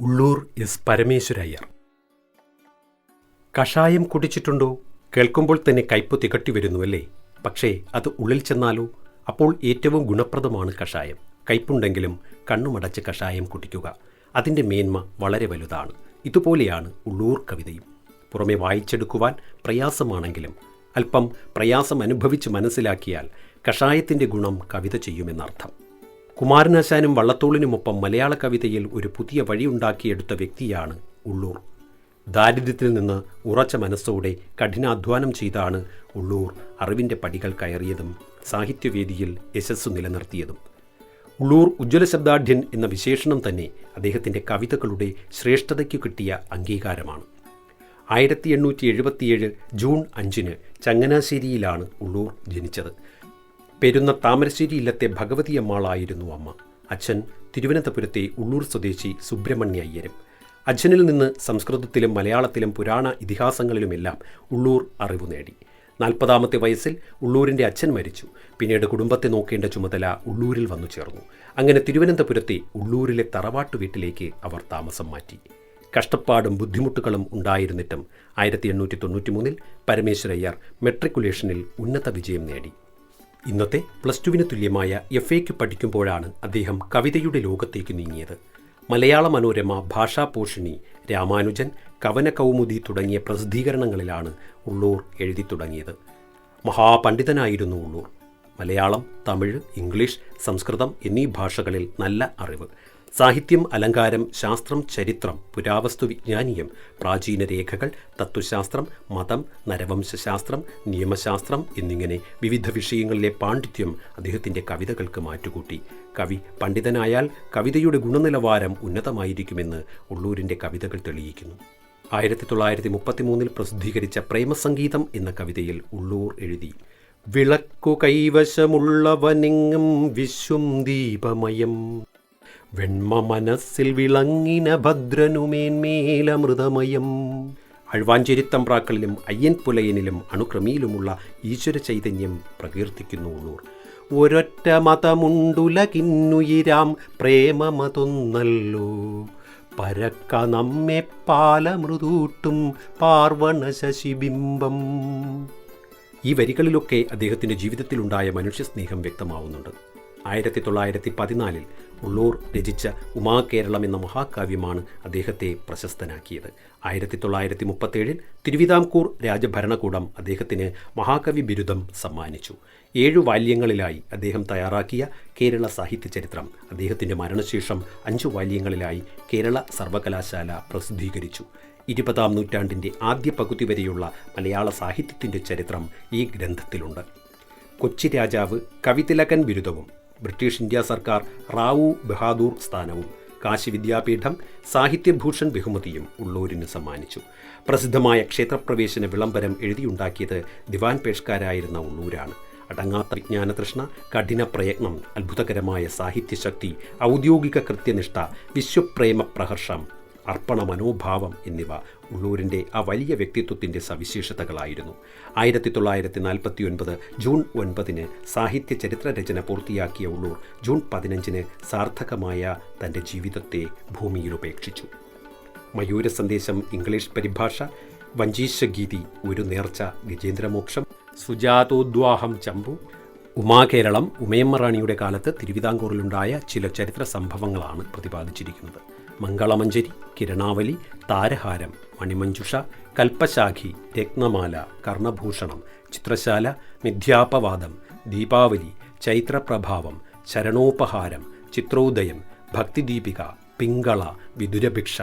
Ulloor S Parameswara Iyer. കഷായം കുടിച്ചിട്ടുണ്ടോ? കേൾക്കുമ്പോൾ തന്നെ കയ്പ് തികട്ടി വരുന്നുവല്ലേ? പക്ഷേ അത് ഉള്ളിൽ ചെന്നാലോ? അപ്പോൾ ഏറ്റവും ഗുണപ്രദമാണ് കഷായം. കയ്പുണ്ടെങ്കിലും കണ്ണുമടച്ച് കഷായം കുടിക്കുക. അതിന്റെ മേന്മ വളരെ വലുതാണ്. ഇതുപോലെയാണ് ഉള്ളൂർ കവിതയും. പുറമെ വായിച്ചെടുക്കുവാൻ പ്രയാസമാണെങ്കിലും അല്പം പ്രയാസം അനുഭവിച്ച് മനസ്സിലാക്കിയാൽ കഷായത്തിന്റെ ഗുണം കവിത ചെയ്യുമെന്നർത്ഥം. കുമാരനാശാനും വള്ളത്തോളിനുമൊപ്പം മലയാള കവിതയിൽ ഒരു പുതിയ വഴിയുണ്ടാക്കിയെടുത്ത വ്യക്തിയാണ് ഉള്ളൂർ. ദാരിദ്ര്യത്തിൽ നിന്ന് ഉറച്ച മനസ്സോടെ കഠിനാധ്വാനം ചെയ്താണ് ഉള്ളൂർ അറിവിന്റെ പടികൾ കയറിയതും സാഹിത്യവേദിയിൽ യശസ്സു നിലനിർത്തിയതും. ഉള്ളൂർ ഉജ്ജ്വല ശബ്ദാഢ്യൻ എന്ന വിശേഷണം തന്നെ അദ്ദേഹത്തിന്റെ കവിതകളുടെ ശ്രേഷ്ഠതയ്ക്ക് കിട്ടിയ അംഗീകാരമാണ്. ആയിരത്തി എണ്ണൂറ്റി എഴുപത്തിയേഴ് ജൂൺ അഞ്ചിന് ചങ്ങനാശ്ശേരിയിലാണ് ഉള്ളൂർ ജനിച്ചത്. പെരുന്ന താമരശ്ശേരി ഇല്ലത്തെ ഭഗവതി അമ്മ. അച്ഛൻ തിരുവനന്തപുരത്തെ ഉള്ളൂർ സ്വദേശി സുബ്രഹ്മണ്യ അയ്യരും അച്ഛനിൽ നിന്ന് സംസ്കൃതത്തിലും മലയാളത്തിലും പുരാണ ഇതിഹാസങ്ങളിലുമെല്ലാം ഉള്ളൂർ അറിവ് നേടി. നാൽപ്പതാമത്തെ വയസ്സിൽ ഉള്ളൂരിന്റെ അച്ഛൻ മരിച്ചു. പിന്നീട് കുടുംബത്തെ നോക്കേണ്ട ചുമതല ഉള്ളൂരിൽ വന്നു ചേർന്നു. അങ്ങനെ തിരുവനന്തപുരത്തെ ഉള്ളൂരിലെ തറവാട്ടു വീട്ടിലേക്ക് അവർ താമസം മാറ്റി. കഷ്ടപ്പാടും ബുദ്ധിമുട്ടുകളും ഉണ്ടായിരുന്നിട്ടും ആയിരത്തി എണ്ണൂറ്റി തൊണ്ണൂറ്റി മൂന്നിൽ പരമേശ്വരയ്യർ മെട്രിക്കുലേഷനിൽ ഉന്നത വിജയം നേടി. ഇന്നത്തെ പ്ലസ് ടുവിന് തുല്യമായ എഫ് എക്ക് പഠിക്കുമ്പോഴാണ് അദ്ദേഹം കവിതയുടെ ലോകത്തേക്ക് നീങ്ങിയത്. മലയാള മനോരമ ഭാഷാപോഷിണി രാമാനുജൻ കവനകൗമുദി തുടങ്ങിയ പ്രസിദ്ധീകരണങ്ങളിലാണ് ഉള്ളൂർ എഴുതി തുടങ്ങിയത്. മഹാപണ്ഡിതനായിരുന്നു ഉള്ളൂർ. മലയാളം തമിഴ് ഇംഗ്ലീഷ് സംസ്കൃതം എന്നീ ഭാഷകളിൽ നല്ല അറിവ്. സാഹിത്യം അലങ്കാരം ശാസ്ത്രം ചരിത്രം പുരാവസ്തു വിജ്ഞാനീയം പ്രാചീന രേഖകൾ തത്വശാസ്ത്രം മതം നരവംശാസ്ത്രം നിയമശാസ്ത്രം എന്നിങ്ങനെ വിവിധ വിഷയങ്ങളിലെ പാണ്ഡിത്യം അദ്ദേഹത്തിന്റെ കവിതകൾക്ക് മാറ്റുകൂട്ടി. കവി പണ്ഡിതനായാൽ കവിതയുടെ ഗുണനിലവാരം ഉന്നതമായിരിക്കുമെന്ന് ഉള്ളൂരിന്റെ കവിതകൾ തെളിയിക്കുന്നു. ആയിരത്തി തൊള്ളായിരത്തി മുപ്പത്തിമൂന്നിൽ പ്രസിദ്ധീകരിച്ച പ്രേമസംഗീതം എന്ന കവിതയിൽ ഉള്ളൂർ എഴുതി വിളക്കു കൈവശമുള്ളവനെങ്ങും വിശ്വം ദീപമയം. വെണ്മ മനസ്സിൽ വിളങ്ങിന ഭദ്രനുമേന്മേലമൃതമയം അഴ്വാഞ്ചേരിത്തമ്പ്രാക്കളിലും അയ്യൻ പുലയനിലും അണുക്രമിയിലുമുള്ള ഈശ്വര ചൈതന്യം പ്രകീർത്തിക്കുന്നു ഉള്ളൂർ. ഒരൊറ്റ മതമുണ്ടുലകിന്നുയിരാം പ്രേമമതൊന്നല്ലോ. പരക്ക നമ്മെ പാലമൃതൂട്ടും പാർവണ ശശിബിംബം ഈ വരികളിലൊക്കെ അദ്ദേഹത്തിന്റെ ജീവിതത്തിലുണ്ടായ മനുഷ്യസ്നേഹം വ്യക്തമാവുന്നുണ്ട്. ആയിരത്തി തൊള്ളായിരത്തി പതിനാലിൽ ഉള്ളൂർ രചിച്ച ഉമാകേരളം എന്ന മഹാകാവ്യമാണ് അദ്ദേഹത്തെ പ്രശസ്തനാക്കിയത്. ആയിരത്തി തൊള്ളായിരത്തി മുപ്പത്തേഴിൽ തിരുവിതാംകൂർ രാജഭരണകൂടം അദ്ദേഹത്തിന് മഹാകവി ബിരുദം സമ്മാനിച്ചു. ഏഴു വാല്യങ്ങളിലായി അദ്ദേഹം തയ്യാറാക്കിയ കേരള സാഹിത്യ ചരിത്രം അദ്ദേഹത്തിന്റെ മരണശേഷം അഞ്ചു വാല്യങ്ങളിലായി കേരള സർവകലാശാല പ്രസിദ്ധീകരിച്ചു. ഇരുപതാം നൂറ്റാണ്ടിന്റെ ആദ്യ പകുതി വരെയുള്ള മലയാള സാഹിത്യത്തിന്റെ ചരിത്രം ഈ ഗ്രന്ഥത്തിലുണ്ട്. കൊച്ചി രാജാവ് കവിതിലകൻ ബിരുദവും ബ്രിട്ടീഷ് ഇന്ത്യ സർക്കാർ റാവു ബഹാദൂർ സ്ഥാനവും കാശി വിദ്യാപീഠം സാഹിത്യഭൂഷൺ ബഹുമതിയും ഉള്ളൂരിന് സമ്മാനിച്ചു. പ്രസിദ്ധമായ ക്ഷേത്രപ്രവേശന വിളംബരം എഴുതിയുണ്ടാക്കിയത് ദിവാൻ പേഷ്കാരായിരുന്ന ഉള്ളൂരാണ്. അടങ്ങാത്ത വിജ്ഞാനതൃഷ്ണ കഠിന പ്രയത്നം അത്ഭുതകരമായ സാഹിത്യശക്തി ഔദ്യോഗിക കൃത്യനിഷ്ഠ വിശ്വപ്രേമ പ്രഹർഷം അർപ്പണ മനോഭാവം എന്നിവ ഉള്ളൂരിന്റെ ആ വലിയ വ്യക്തിത്വത്തിന്റെ സവിശേഷതകളായിരുന്നു. ആയിരത്തി തൊള്ളായിരത്തി നാൽപ്പത്തി ഒൻപത് ജൂൺ ഒൻപതിന് സാഹിത്യ ചരിത്ര രചന പൂർത്തിയാക്കിയ ഉള്ളൂർ ജൂൺ പതിനഞ്ചിന് സാർത്ഥകമായ തന്റെ ജീവിതത്തെ ഭൂമിയിൽ ഉപേക്ഷിച്ചു മയൂര സന്ദേശം ഇംഗ്ലീഷ് പരിഭാഷ വഞ്ചീശഗീതി ഒരു നേർച്ച ഗജേന്ദ്രമോക്ഷം സുജാതോദ്വാഹം ചമ്പു ഉമാകേരളം ഉമയമ്മറാണിയുടെ കാലത്ത് തിരുവിതാംകൂറിലുണ്ടായ ചില ചരിത്ര സംഭവങ്ങളാണ് പ്രതിപാദിച്ചിരിക്കുന്നത്. മംഗളമഞ്ജരി കിരണാവലി താരഹാരം മണിമഞ്ജുഷ കൽപ്പശാഖി രത്നമാല കർണഭൂഷണം ചിത്രശാല മിഥ്യാപവാദം ദീപാവലി ചൈത്രപ്രഭാവം ചരണോപഹാരം ചിത്രോദയം ഭക്തിദീപിക പിങ്കള വിദുരഭിക്ഷ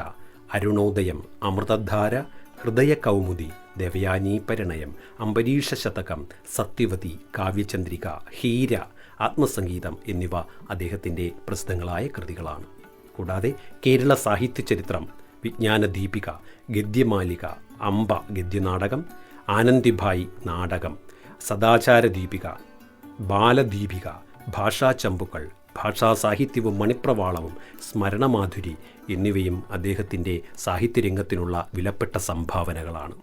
അരുണോദയം അമൃതധാര ഹൃദയകൗമുദി ദേവയാനീ പരിണയം അംബരീഷ ശതകം സത്യവതി കാവ്യചന്ദ്രിക ഹീര ആത്മസംഗീതം എന്നിവ അദ്ദേഹത്തിന്റെ പ്രസിദ്ധങ്ങളായ കൃതികളാണ്. കൂടാതെ കേരള സാഹിത്യ ചരിത്രം വിജ്ഞാന ദീപിക ഗദ്യമാലിക അമ്പ ഗദ്യനാടകം ആനന്ദിഭായ് നാടകം സദാചാര ദീപിക ബാലദീപിക ഭാഷാ ചമ്പുക്കൾ ഭാഷാ സാഹിത്യവും മണിപ്രവാളവും സ്മരണമാധുരി എന്നിവയും അദ്ദേഹത്തിന്റെ സാഹിത്യരംഗത്തിനുള്ള വിലപ്പെട്ട സംഭാവനകളാണ്.